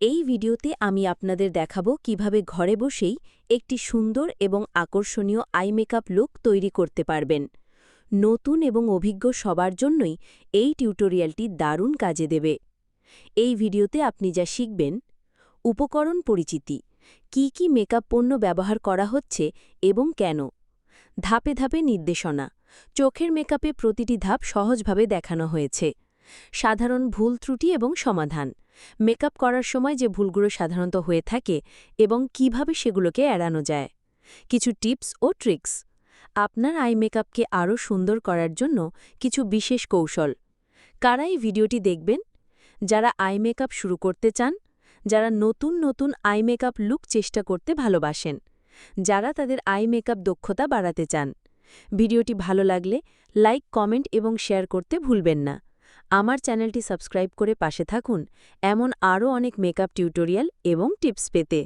এই ভিডিওতে আমি আপনাদের দেখাবো কীভাবে ঘরে বসেই একটি সুন্দর এবং আকর্ষণীয় আই মেকআপ লুক তৈরি করতে পারবেন। নতুন এবং অভিজ্ঞ সবার জন্যই এই টিউটোরিয়ালটি দারুণ কাজে দেবে। এই ভিডিওতে আপনি যা শিখবেন, উপকরণ পরিচিতি, কি কি মেকআপ পণ্য ব্যবহার করা হচ্ছে এবং কেন, ধাপে ধাপে নির্দেশনা, চোখের মেকআপে প্রতিটি ধাপ সহজভাবে দেখানো হয়েছে, সাধারণ ভুল ত্রুটি এবং সমাধান মেকআপ করার সময় যে ভুলগুলো সাধারণত হয়ে থাকে এবং কীভাবে সেগুলোকে এড়ানো যায়। কিছু টিপস ও ট্রিক্স। আপনার আই মেকআপকে আরও সুন্দর করার জন্য কিছু বিশেষ কৌশল। কারা এই ভিডিওটি দেখবেন? যারা আই মেকআপ শুরু করতে চান, যারা নতুন নতুন আই মেকআপ লুক চেষ্টা করতে ভালোবাসেন, যারা তাদের আই মেকআপ দক্ষতা বাড়াতে চান। ভিডিওটি ভালো লাগলে লাইক, কমেন্ট এবং শেয়ার করতে ভুলবেন না। আমার চ্যানেলটি সাবস্ক্রাইব করে পাশে থাকুন। এমন আরও অনেক মেকআপ টিউটোরিয়াল এবং টিপস পেতে।